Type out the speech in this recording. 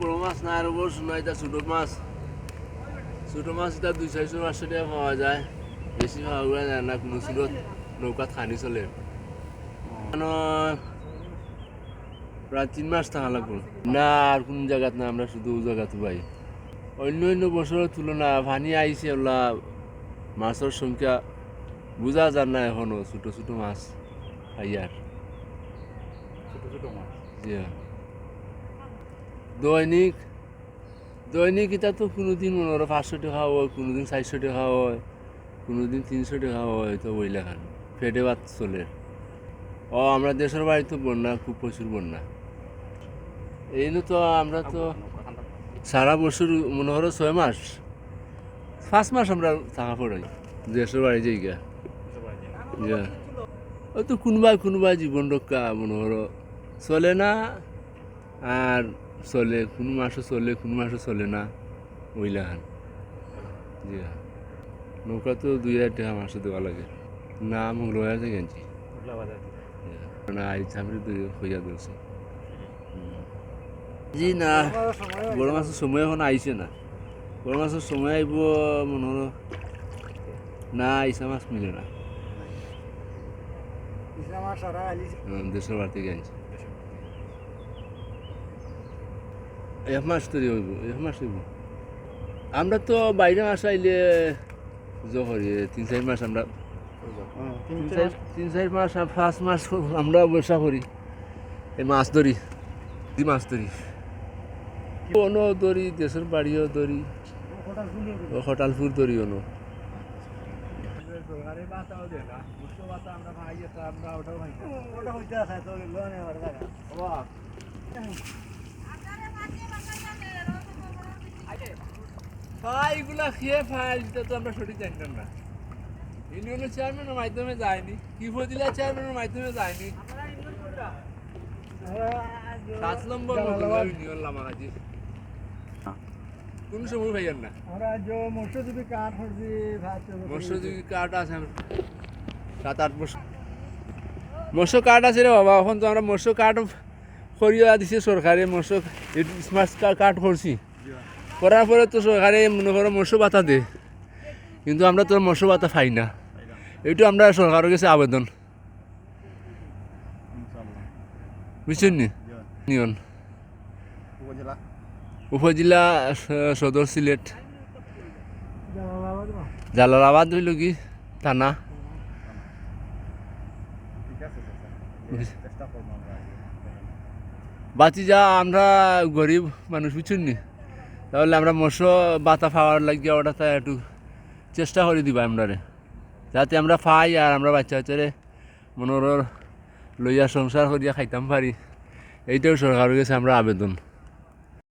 বড় মাছ না আর বড় শোনা এটা ছোট মাছ। ছোট মাছ এটা দুই চারশো পাঁচশো টাকা পাওয়া যায়। বেশি পাওয়া যায় না কোনো সুরত নৌকাত খানি চলে। প্রায় তিন মাস থাকা লাগবো। না আর কোন জায়গাত না আমরা শুধু ওই জায়গাতে পাই অন্য অন্য বছরের তুলনা পানি আইছে ওলা মাছের সংখ্যা বোঝা যার না এখনও ছোট ছোট মাছ খাইয়ার ছোট ছোট মাছ? জি দৈনিক দৈনিক এটা তো কোনোদিন করো পাঁচশো টাকা হয়, কোনোদিন চারশো টাকা হয়, কোনোদিন তিনশো টাকা হয়, তো ওই লেখান ফেটে বাদ চলে। ও আমরা দেশের বাড়ি তো বন্যা, খুব প্রচুর বন্যা। এই তো আমরা তো সারা বছর, মনে করো ছয় মাস, পাঁচ মাস আমরা থাকা পড়াই, দেশের বাড়ি যাই গা ও তো কোনোবাই কোনোবাই জীবন রক্ষা, মনে করো, চলে না, আর চলে কোনো মাসও চলে কোনো মাসও চলে না। ওইলাখান জি হ্যাঁ। নৌকা তো দুই হাজার টাকা মাসে দেওয়া লাগে। না মঙ্গলবার থেকে আনছি। না এই ছামড়ি দুই হইয়া দিয়েছে। জি না বড় মাছের সময় এখন আইছে না। বড় মাছের সময় আইব মনে হলো না ইসা মাছ মিলে না। দেশের বাড়ি থেকে আনছি এক মাস তৈরি হইব এক মাস হইব। আমরা তো বাইরে মাস আইলে জহরি তিন চার মাস আমরা তিন চার মাস। পাঁচ মাস আমরা ব্যবসা করি এই মাছ ধরি দি মাছ ধরি। অনো ধরি দেশের বাড়িও ধরি ও হটালপুর ধরি অনো আমরা ভাই এটা আমরা ওটাও ভাই ওটা হইতে আছে তো লোনে আর জায়গা বাবা ফাইগুলা খেয়ে ফাইল এটা তো আমরা সঠিক জানতাম না। ইউনিয়নের চেয়ারম্যানের মাধ্যমে যায়নি কি ফজিলা চেয়ারম্যানের মাধ্যমে যায়নি। সাত নম্বর ইউনিয়ন লামাগাজি কোন সময় ভাইয়ার না। মৎস্যজীবী কাঠ মৎস্যজীবী কার্ড আছে সাত আট বছর মৎস্য কার্ড আছে রে বাবা এখন তো আমরা মৎস্য কার্ড করিয়া দিছে সরকারে মৎস্য স্মার্ট কার্ড করছি। করার পরে তো সরকারে মনে করো মৎস্য ভাতা দে কিন্তু আমরা তো মৎস্য ভাতা পাই না। এইটো আমরা সরকারের কাছে আবেদন। বুঝছেন নিয়ন। উপজেলা? উপজেলা সদর সিলেট। জালালাবাদ হইল কি? থানা। বাতি যা আমরা গরিব মানুষ বুঝছেন নি? তাহলে আমরা মশো বাতা পাওয়ার লাগিয়ে ওটা তাই একটু চেষ্টা করে দিবা আমরা যাতে আমরা পাই আর আমরা বাচ্চা বাচ্চারে মনোর লইয়া সংসার করিয়া খাইতাম পারি। এইটাও সরকারের কাছে আমরা আবেদন।